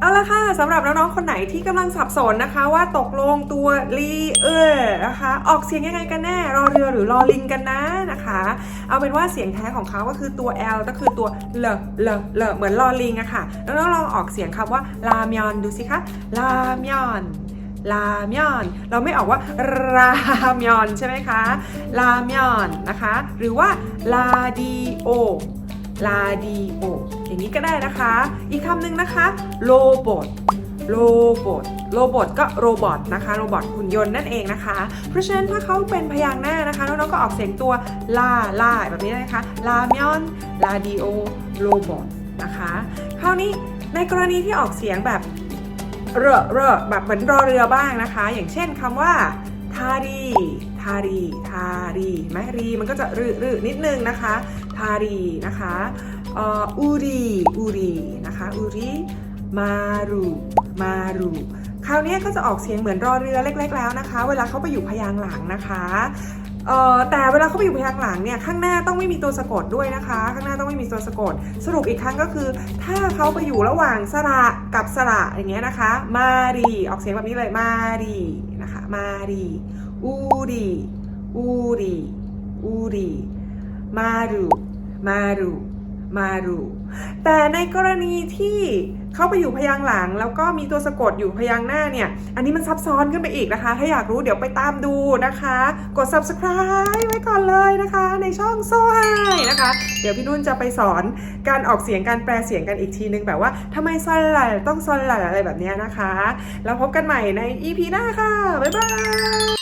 เอาละค่ะสำหรับน้องๆคนไหนที่กำลังสับสนนะคะ ว่าตกลงตัวลีเออนะคะ ออกเสียงยังไงกันแน่รอเรือหรือรอลิงกันนะนะคะ เอาเป็นว่าเสียงแท้ของเขาก็คือตัว L ก็คือตัวเลเลเลเหมือนรอลิงอะค่ะน้องๆลองออกเสียงคำว่าลามยอนดูสิคะลามยอนลามยอน เราไม่ออกว่ารามยอนใช่ไหมคะลามยอนนะคะ หรือว่าลาดีโอลาดีโอ อย่างนี้ก็ได้นะคะ อีกคำหนึ่งนะคะโรบอทโรบอทโรบอทก็โรบอทนะคะโรบอทหุ่นยนต์นั่นเองนะคะ เพราะฉะนั้นถ้าเขาเป็นพยางค์หน้านะคะน้องๆก็ออกเสียงตัวลาลาแบบนี้นะคะลามยอนลาดีโอโรบอทนะคะคราวนี้ในกรณีที่ออกเสียงแบบเรอเรอแบบเหมือนรอเรือบ้างนะคะ อย่างเช่นคำว่าทารีทารีทารีไหมรีมันก็จะรึรึนิดนึงนะคะ ทารีนะคะ อูรีอูรีนะคะอูรีมารูมารูคราวนี้ก็จะออกเสียงเหมือนรอเรือเล็ก ๆ แล้วนะคะ เวลาเขาไปอยู่พยางหลังนะคะเออแต่เวลาเขาไปอยู่พยางหลังเนี่ยข้างหน้าต้องไม่มีตัวสะกดด้วยนะคะ ข้างหน้าต้องไม่มีตัวสะกด สรุปอีกครั้งก็คือ ถ้าเขาไปอยู่ระหว่างสระกับสระอย่างเงี้ยนะคะ มารีออกเสียงแบบนี้เลยมารีนะคะมารีอูรีอูรีอูรีมารูมารู มารูแต่ในกรณีที่เขาไปอยู่พยางค์หลัง แล้วก็มีตัวสะกดอยู่พยางค์หน้าเนี่ย อันนี้มันซับซ้อนขึ้นไปอีกนะคะ ถ้าอยากรู้เดี๋ยวไปตามดูนะคะ กด subscribe ไว้ก่อนเลยนะคะ ในช่องโซไฮนะคะ เดี๋ยวพี่นุ่นจะไปสอนการออกเสียงการแปลเสียงกันอีกทีนึงแบบว่าทำไมซอนหลต้องซอนหลอะไรแบบนี้นะคะ แล้วพบกันใหม่ใน EP หน้าค่ะ บ๊ายบาย